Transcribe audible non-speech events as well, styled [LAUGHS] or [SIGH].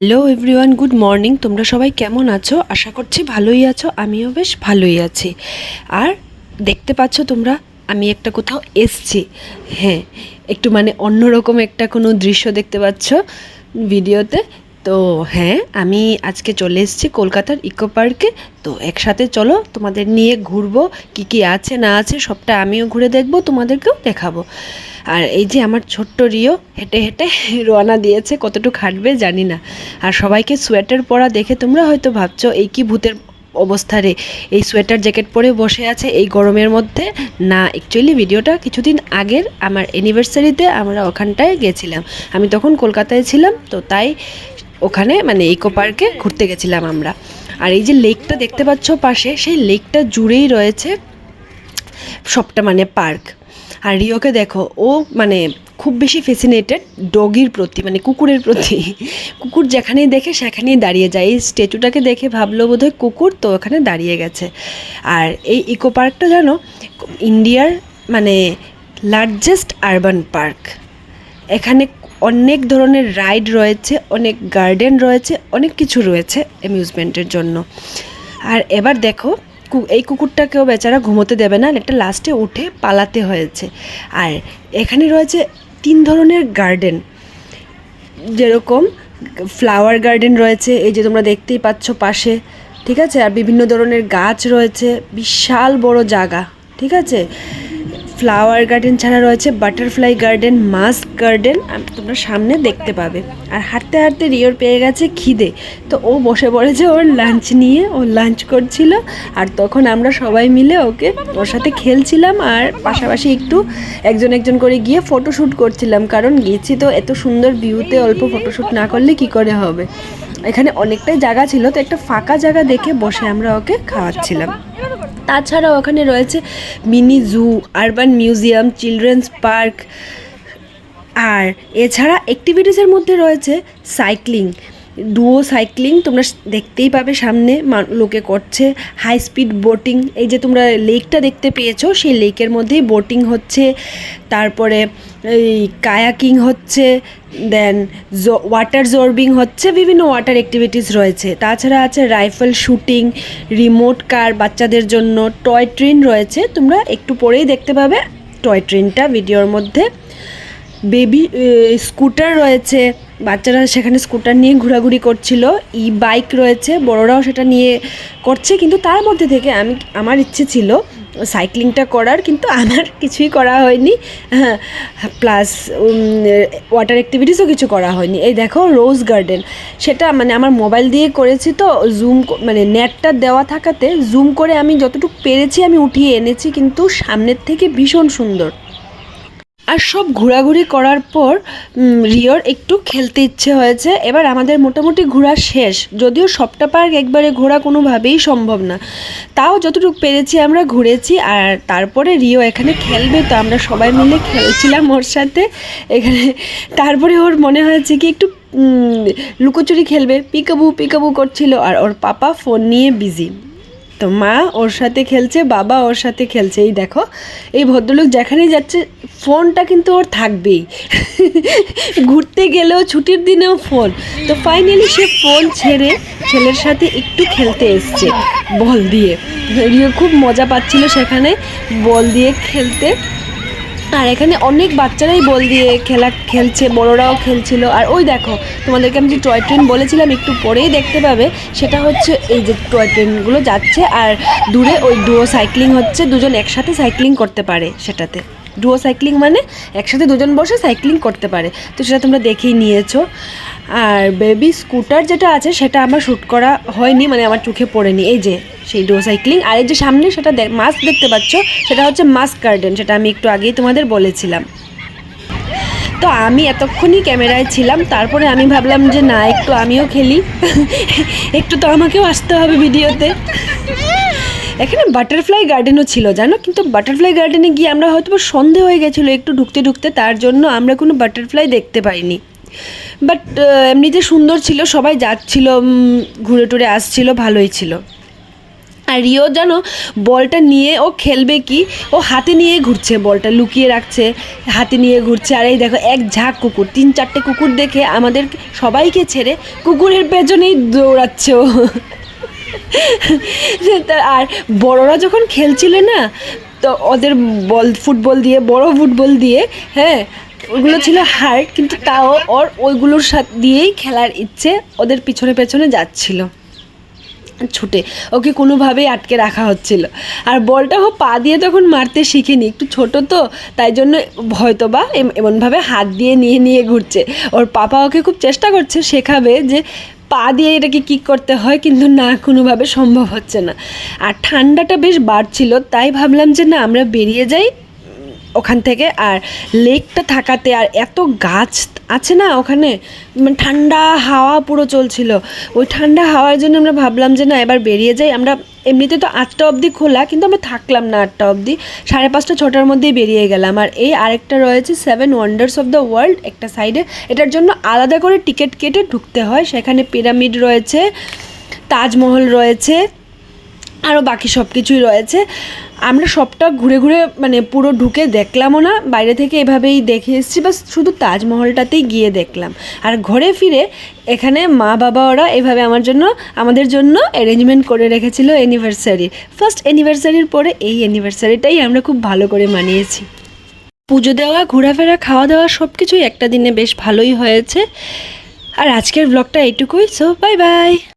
Hello everyone good morning তোমরা সবাই কেমন আছো? আশা করছি ভালোই আছো, আমিও বেশ ভালোই আছি। আর দেখতে পাচ্ছ তোমরা, আমি একটা কোথাও এসছি। হ্যাঁ একটু মানে অন্যরকম একটা কোনো দৃশ্য দেখতে পাচ্ছ ভিডিওতে। তো হ্যাঁ আমি আজকে চলে এসেছি কলকাতার ইকো পার্কে। তো একসাথে চলো, তোমাদের নিয়ে ঘুরবো, কি কি আছে না আছে, সবটা আমিও ঘুরে দেখব, তোমাদেরকেও দেখাবো। আর এই যে আমার ছোট্ট রিও, হেঁটে হেঁটে রওনা দিয়েছে, কতটুকু হাঁটবে জানি না। আর সবাইকে সোয়েটার পরা দেখে তোমরা হয়তো ভাবছ, এই কি ভূতের অবস্থা রে? এই সোয়েটার জ্যাকেট পরে বসে আছে এই গরমের মধ্যে? না অ্যাকচুয়ালি ভিডিওটা কিছুদিন আগের আমার অ্যানিভার্সারিতে আমরা ওখানটায় গেছিলাম। আমি তখন কলকাতায় ছিলাম, তো তাই ওখানে মানে ইকো পার্কে ঘুরতে গেছিলাম আমরা। আর এই যে লেকটা দেখতে পাচ্ছ পাশে, সেই লেকটা জুড়েই রয়েছে সবটা মানে পার্ক। আর রিওকে দেখো, ও মানে খুব বেশি ফেসিনেটেড ডগির প্রতি মানে কুকুরের প্রতি। কুকুর যেখানেই দেখে সেখানেই দাঁড়িয়ে যায়। এই স্ট্যাচুটাকে দেখে ভাবলো বোধহয় কুকুর, তো ওখানে দাঁড়িয়ে গেছে। আর এই ইকো পার্কটা জানো ইন্ডিয়ার মানে লার্জেস্ট আরবান পার্ক এখানে অনেক ধরনের রাইড রয়েছে, অনেক গার্ডেন রয়েছে, অনেক কিছু রয়েছে অ্যামিউজমেন্টের জন্য। আর এবার দেখো এই কুকুরটাকেও বেচারা ঘুমোতে দেবে না, একটা লাস্টে উঠে পালাতে হয়েছে। আর এখানে রয়েছে তিন ধরনের গার্ডেন। যেরকম ফ্লাওয়ার গার্ডেন রয়েছে, এই যে তোমরা দেখতেই পাচ্ছ পাশে, ঠিক আছে? আর বিভিন্ন ধরনের গাছ রয়েছে, বিশাল বড় জায়গা, ঠিক আছে? ফ্লাওয়ার গার্ডেন ছাড়া রয়েছে বাটারফ্লাই গার্ডেন মাস্ক গার্ডেন তোমরা সামনে দেখতে পাবে। আর হাঁটতে হাঁটতে রিওর পেয়ে গেছে খিদে। তো ও বসে পড়েছে ওর লাঞ্চ নিয়ে, ও লাঞ্চ করছিল, আর তখন আমরা সবাই মিলে ওকে, ওর সাথে খেলছিলাম, আর পাশাপাশি একটু একজন একজন করে গিয়ে ফটোশ্যুট করছিলাম, কারণ গেছি তো এত সুন্দর ভিউতে অল্প ফটোশ্যুট না করলে কি করে হবে? এখানে অনেকটাই জায়গা ছিল, তো একটা ফাঁকা জায়গা দেখে বসে আমরা ওকে খাওয়াচ্ছিলাম। তাছাড়া ওখানে রয়েছে mini zoo, urban museum, children's park, আর এছাড়া অ্যাক্টিভিটিসের মধ্যে রয়েছে সাইক্লিং। ডুও সাইক্লিং তোমরা দেখতেই পাবে সামনে লোকে করছে হাই স্পিড বোটিং এই যে তোমরা লেকটা দেখতে পেয়েছ, সেই লেকের মধ্যেই বোটিং হচ্ছে, তারপরে এই কায়াকিং হচ্ছে দেন ওয়াটার জর্বিং হচ্ছে, বিভিন্ন ওয়াটার অ্যাক্টিভিটিস রয়েছে। তাছাড়া আছে রাইফেল শুটিং রিমোট কার বাচ্চাদের জন্য টয় ট্রেন রয়েছে। তোমরা একটু পরেই দেখতে পাবে টয় ট্রেনটা ভিডিওর মধ্যে। বেবি স্কুটার রয়েছে। বাচ্চারা সেখানে স্কুটার নিয়ে ঘোরাঘুরি করছিল, ই বাইক রয়েছে, বড়রাও সেটা নিয়ে করছে, কিন্তু তার মধ্যে থেকে আমি, আমার ইচ্ছে ছিল সাইক্লিংটা করার, কিন্তু আমার [LAUGHS] কিছুই করা হয়নি। হ্যাঁ প্লাস ওয়াটার অ্যাক্টিভিটিসও কিছু করা হয়নি। এই দেখো রোজ গার্ডেন সেটা মানে আমার মোবাইল দিয়ে করেছি তো জুম মানে নেটটা দেওয়া থাকাতে জুম করে আমি যতটুকু পেরেছি আমি উঠিয়ে এনেছি, কিন্তু সামনের থেকে ভীষণ সুন্দর। আর সব ঘোরাঘুরি করার পর রিওর একটু খেলতে ইচ্ছে হয়েছে। এবার আমাদের মোটামুটি ঘোরা শেষ। যদিও সবটা পার্ক একবারে ঘোরা কোনোভাবেই সম্ভব না। তাও যতটুকু পেরেছি আমরা ঘুরেছি, আর তারপরে রিও এখানে খেলবে, তো আমরা সবাই মিলে খেলছিলাম ওর সাথে। এখানে তারপরে ওর মনে হয়েছে কি, একটু লুকোচুরি খেলবে, পিকাবু পিকাবু করছিল, আর ওর পাপা ফোন নিয়ে বিজি তো মা ওর সাথে খেলছে, বাবা ওর সাথে খেলছে। এই দেখো, এই ভদ্রলোক যেখানেই যাচ্ছে, ফোনটা কিন্তু ওর থাকবেই। ঘুরতে গেলেও ছুটির দিনেও ফোন। তো ফাইনালি সে ফোন ছেড়ে ছেলের সাথে একটু খেলতে এসছে, বল দিয়ে। খুব মজা পাচ্ছিল সেখানে, বল দিয়ে খেলতে। আর এখানে অনেক বাচ্চারাই বল দিয়ে খেলা খেলছে, বড়রাও খেলছিল। আর ওই দেখো, তোমাদেরকে আমি যে টয় ট্রেন বলেছিলাম একটু পরেই দেখতে পাবে, সেটা হচ্ছে এই যে টয় ট্রেনগুলো যাচ্ছে আর দূরে ওই ডুয়ো সাইক্লিং হচ্ছে, দুজন একসাথে সাইক্লিং করতে পারে সেটাতে। ডুয়ো সাইক্লিং মানে একসাথে দুজন বসে সাইক্লিং করতে পারে। তো সেটা তোমরা দেখেই নিয়েছো। আর বেবি স্কুটার যেটা আছে, সেটা আমার শ্যুট করা হয়নি মানে আমার চোখে পড়েনি। এই যে, সেই ডো সাইক্লিং আর এই যে সামনে সেটা মাস্ক দেখতে পাচ্ছ, সেটা হচ্ছে মাস্ক গার্ডেন সেটা আমি একটু আগেই তোমাদের বলেছিলাম। তো আমি এতক্ষণই ক্যামেরায় ছিলাম, তারপরে আমি ভাবলাম যে না, একটু আমিও খেলি। [LAUGHS] একটু তো আমাকেও আসতে হবে ভিডিওতে। এখানে বাটারফ্লাই গার্ডেনও ছিল, জানো? কিন্তু বাটারফ্লাই গার্ডেনে গিয়ে আমরা হয়তো সন্ধে হয়ে গেছিল একটু ঢুকতে ঢুকতে, তার জন্য আমরা কোনো বাটারফ্লাই দেখতে পাইনি। বাট এমনিতে সুন্দর ছিল, সবাই যাচ্ছিল ঘুরে টুরে আসছিল, ভালোই ছিল। আর রিও যেন বলটা নিয়ে ও খেলবে কি? ও হাতে নিয়ে ঘুরছে বলটা, লুকিয়ে রাখছে, হাতে নিয়ে ঘুরছে। আর এই দেখো, এক ঝাঁক কুকুর, তিন চারটে কুকুর দেখে আমাদের সবাইকে ছেড়ে কুকুরের পেছনেই দৌড়াচ্ছে ও। [LAUGHS] আর বড়রা যখন খেলছিল না, তো ওদের বল, ফুটবল দিয়ে, বড় ফুটবল দিয়ে হ্যাঁ ওগুলো ছিল হার্ড, কিন্তু তাও ওর ওইগুলোর সাথে, দিয়েই খেলার ইচ্ছে ওদের পিছনে পেছনে যাচ্ছিল। ছুটে, ওকে কোনোভাবেই আটকে রাখা হচ্ছিল। আর বলটা ও পা দিয়ে তখন মারতে শিখেনি, একটু ছোট তো, তাই জন্য হয়তো বা এম- এমনভাবে হাত দিয়ে নিয়ে নিয়ে ঘুরছে। ওর পাপা ওকে খুব চেষ্টা করছে শেখাবে যে পা দিয়ে এটাকে কিক করতে হয় কিন্তু না, কোনোভাবে সম্ভব হচ্ছে না। আর ঠান্ডাটা বেশ বাড়ছিল, তাই ভাবলাম যে না, আমরা বেরিয়ে যাই। ওখান থেকে, আর লেকটা থাকাতে আর এত গাছ আছে না ওখানে মানে ঠান্ডা হাওয়া পুরো চলছিল। ওই ঠান্ডা হাওয়ার জন্য আমরা ভাবলাম যে না, এবার বেরিয়ে যাই। আমরা এমনিতে তো আটটা অবধি খোলা, কিন্তু আমরা থাকলাম না আটটা অবধি। সাড়ে পাঁচটা, ছটার মধ্যেই বেরিয়ে গেলাম। আর এই আরেকটা রয়েছে seven wonders of the world একটা সাইডে এটার জন্য আলাদা করে টিকিট কেটে ঢুকতে হয়। সেখানে পিরামিড রয়েছে, তাজমহল রয়েছে আরও বাকি সব কিছুই রয়েছে। আমরা সবটা ঘুরে ঘুরে মানে পুরো ঢুকে দেখলামও না, বাইরে থেকে এভাবেই দেখে এসেছি বা শুধু তাজমহলটাতেই গিয়ে দেখলাম। আর ঘরে ফিরে এখানে মা বাবা ওরা এভাবে আমার জন্য, আমাদের জন্য অ্যারেঞ্জমেন্ট করে রেখেছিল অ্যানিভার্সারি ফার্স্ট অ্যানিভার্সারির পরে এই অ্যানিভার্সারিটাই আমরা খুব ভালো করে মানিয়েছি। পুজো দেওয়া, ঘোরাফেরা খাওয়া দাওয়া সব কিছুই একটা দিনে বেশ ভালোই হয়েছে। আর আজকের ব্লগটা এইটুকুই সো বাই বাই